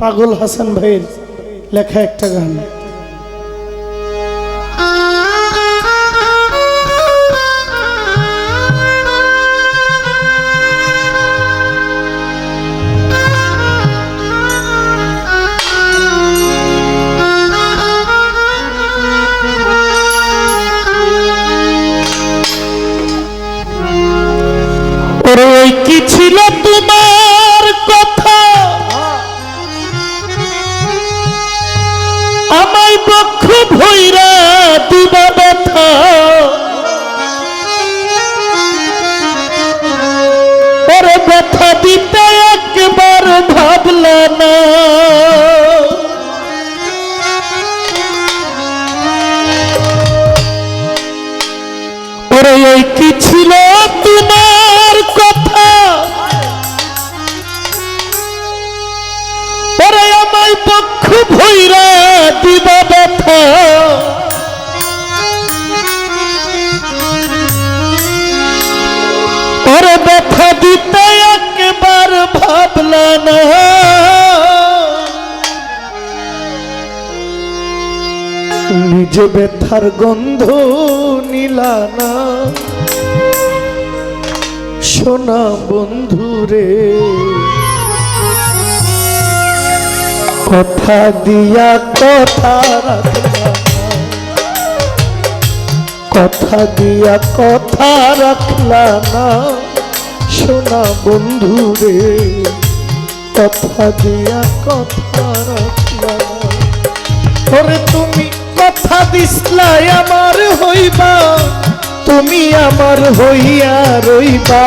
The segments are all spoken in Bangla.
পাগল হাসান ভাইয়ের লেখা একটা গান। কি ছিল তোমার ভৈরা নিজে ব্যথার গন্ধ নিলা না সোনা বন্ধুরে কথা দিয়া কথা। কথা দিয়া কথা রাখলা না সোনা বন্ধুরে কথা দিয়া কথা রাখলা না ওরে তুমি কথা দিসলাই আমার হইবা, তুমি আমার হইয়া রইবা।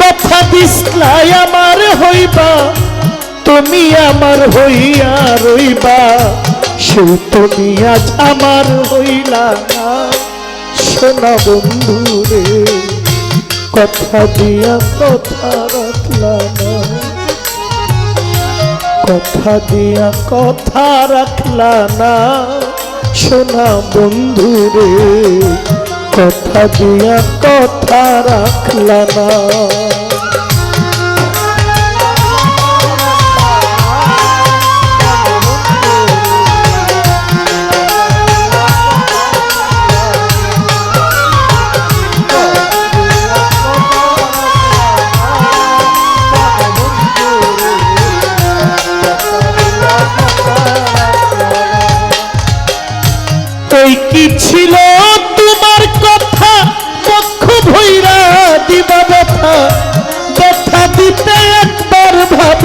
কথা দিসলাই আমার হইবা, তুমি আমার হইয়া রইবা। সেই তুমি আজ আমার হইলা না, সোনা বন্ধুরে। কথা দিয়া কথা রাখলা না কথা দিয়া কথা রাখলা না। সোনা বন্ধুরে, কথা দিয়া কথা রাখলা না।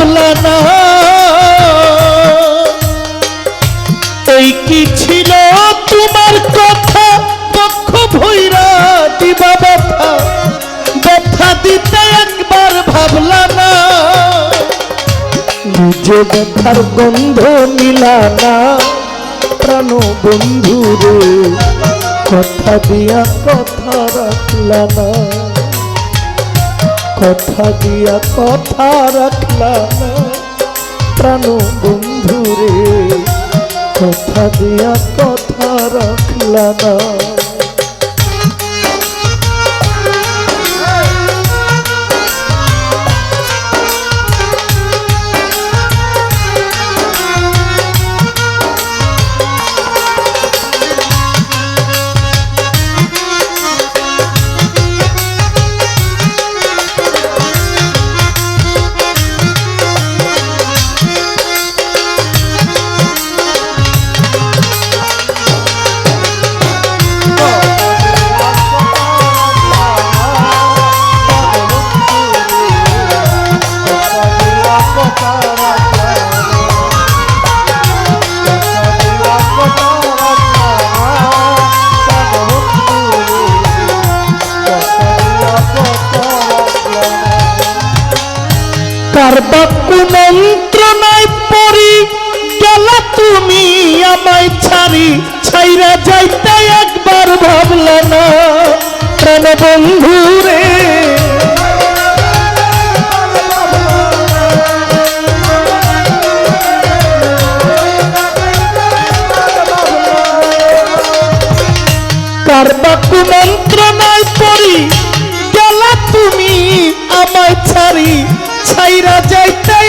ভাবলা না। কি ছিল তোমার কথা? পক্ষ ভৈরা দিবা ব্যথা। ব্যথা দিতে একবার ভাবলা ব্যথার গন্ধ নিলা না। প্রাণ বন্ধু রে কথা দিয়া কথা রাখলা কথা দিয়া কথা রাখলা প্রাণ বন্ধু রে কথা দিয়া কথা রাখলা না। যন্ত্রণায় পড়ি, গেলা তুমি আমায় ছাড়ি, ছাইরা যাইতে একবার ভাবলে না। প্রাণ বন্ধু রে কারবা কুমন্ত্রণায় পড়ি, গেলা তুমি আমায় ছাড়ি, ছাইরা যাইতে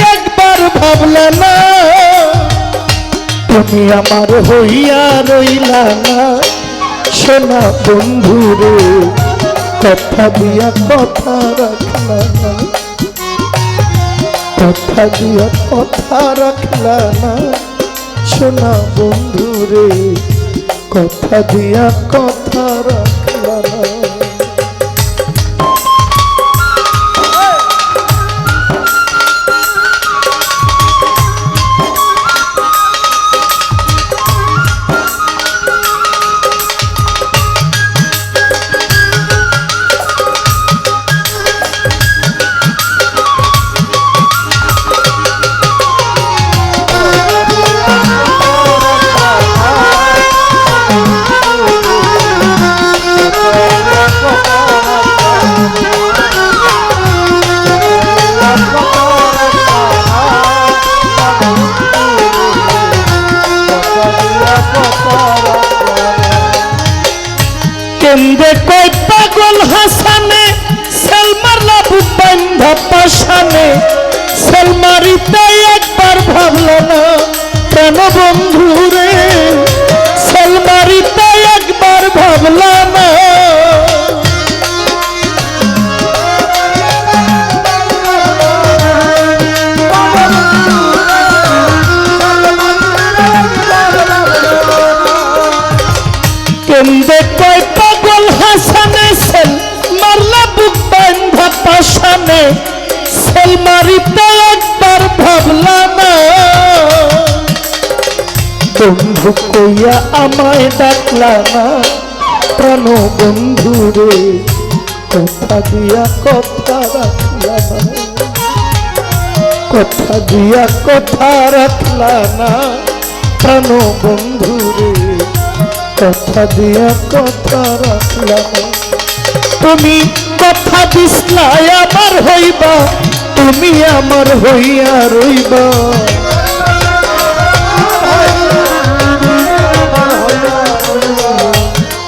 ভাবলা না, তুমি আমার হইয়া রইলা না। সোনা বন্ধু রে কথা দিয়া কথা রাখলা না। কথা দিয়া কথা রাখলা না। সোনা বন্ধু কথা দিয়া কথা রাখলা পাগল হাসানে সেলমার লাবু বান্ধা পাশানে। সেলমারিতে একবার ভাবল না কেন বন্ধু পাশানে সেল মারিতে একবার ভাবলা না। বন্ধু কইয়া আমায় ডাকলা না। প্রাণ বন্ধু রে, কথা দিয়া কথা রাখলা না। কথা দিয়া কথা রাখলা না। প্রাণ বন্ধু রে, কথা দিয়া কথা রাখলাম তুমি কথা দিসলাই আমার হইবা, তুমি আমার হইয়া রইবা।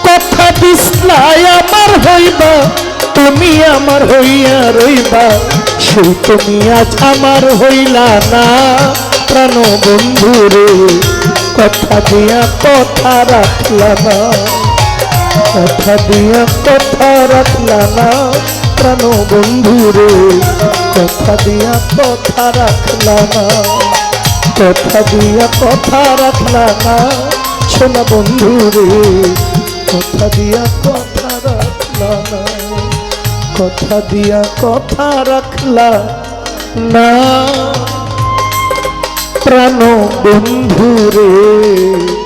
কথা দিসলাই আমার হইবা, তুমি আমার হইয়া রইবা। সেই তুমি আজ আমার হইলা না প্রাণ বন্ধু রে, কথা দিয়া কথা রাখলা না। কথা দিয়া কথা রাখলা না প্রাণ বন্ধু রে। কথা দিয়া কথা রাখলা না। কথা দিয়া কথা রাখলা না শোনা বন্ধু রে। কথা দিয়া কথা রাখলা না। কথা দিয়া কথা রাখলা না প্রাণ বন্ধু রে।